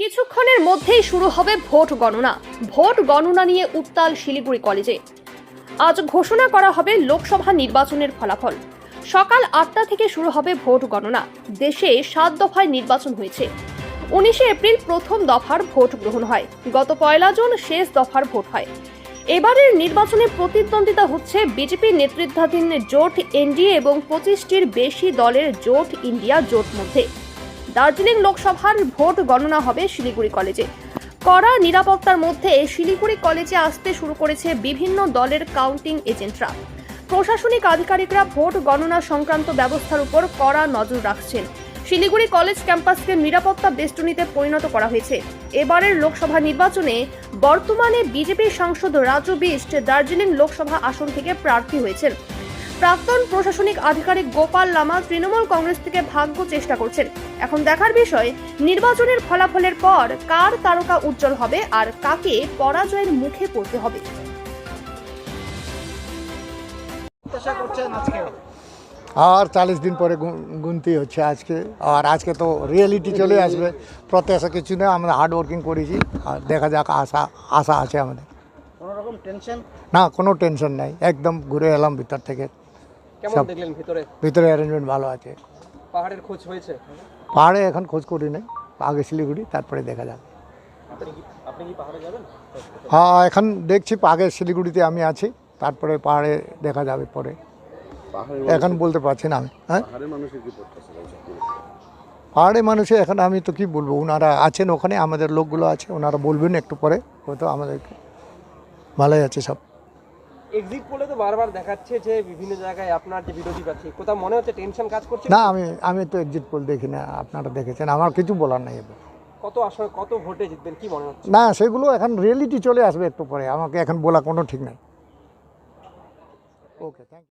কিছুক্ষণের মধ্যেই শুরু হবে ভোট গণনা। ভোট গণনা নিয়ে উত্তাল শিলিগুড়ি কলেজে। আজ ঘোষণা করা হবে লোকসভা নির্বাচনের ফলাফল। সকাল আটটা থেকে শুরু হবে ভোট গণনা। দেশে সাত দফায় নির্বাচন হয়েছে। উনিশে এপ্রিল প্রথম দফার ভোট গ্রহণ হয়। গত পয়লা জুন শেষ দফার ভোট হয়। এবারের নির্বাচনে প্রতিদ্বন্দ্বিতা হচ্ছে বিজেপির নেতৃত্বাধীন জোট এনডিএ এবং পঁচিশটির বেশি দলের জোট ইন্ডিয়া জোট মধ্যে। দার্জিলিং লোকসভার ভোট গণনা হবে শিলিগুড়ি কলেজে। কড়া নিরাপত্তার মধ্যে শিলিগুড়ি কলেজে আসতে শুরু করেছে বিভিন্ন দলের কাউন্টিং এজেন্টরা। প্রশাসনিক আধিকারিকরা ভোট গণনা সংক্রান্ত ব্যবস্থার উপর কড়া নজর রাখছেন। শিলিগুড়ি কলেজ ক্যাম্পাসকে নিরাপত্তা বেষ্টনীতে পরিণত করা হয়েছে। এবারের লোকসভা নির্বাচনে বর্তমানে বিজেপির সাংসদ রাজু বিষ্ট দার্জিলিং লোকসভা আসন থেকে প্রার্থী হয়েছেন। প্রাক্তন প্রশাসনিক আধিকারিক গোপাল লামা তৃণমূল কংগ্রেস থেকে ভাগ্য চেষ্টা করছেন। এখন দেখার বিষয় নির্বাচনের ফলাফলের পর কার তারকা উজ্জ্বল হবে আর কাকে পরাজয়ের মুখে পড়তে হবে? আর চালিশ দিন পরে গুনতি হচ্ছে আজকে। আর আজকে তো রিয়েলিটি চলে আসবে। প্রত্যাশা কিছু নেই আমরা হার্ড ওয়ার্কিং করেছি। আর দেখা যাক আশা আশা আছে আমাদের। কোনো রকম টেনশন না কোনো টেনশন নাই। একদম ঘুরে এলাম ভিতর থেকে। কেমন সব- দেখলেন ভিতরে? ভিতরে অ্যারেঞ্জমেন্ট ভালো আছে। পাহাড়ের খোঁজ হয়েছে? পাহাড়ে এখন খোঁজ করি নাই। আগে শিলিগুড়ি তারপরে দেখা যাবে আপনি কি আপনি কি পাহাড়ে যাবেন? হ্যাঁ এখন দেখছি আগে শিলিগুড়িতে আমি আছি তারপরে পাহাড়ে দেখা যাবে পরে। এখন বলতে পারছি না আমি হ্যাঁ? পাহাড়ে মানুষে এখন আমি তো কি বলব ওনারা আছেন ওখানে আমাদের লোকগুলো আছে ওনারা বলবেন একটু পরে হয়তো আমাদেরকে ভালোই আছে সব। এক্সিট পোলে তো বারবার দেখাচ্ছে যে বিভিন্ন জায়গায় আপনার যে বিরোধী প্রার্থী কোথাও মনে হচ্ছে টেনশন কাজ করছে? না আমি আমি তো এক্সিট পোল দেখি না আপনারা দেখেছেন আমার কিছু বলার নাই এবার। কত আসলে কত ভোটে জিতবেন কি মনে হচ্ছে? না সেগুলো এখন রিয়েলিটি চলে আসবে একটু পরে আমাকে এখন বলা কোনো ঠিক নাই। Okay thank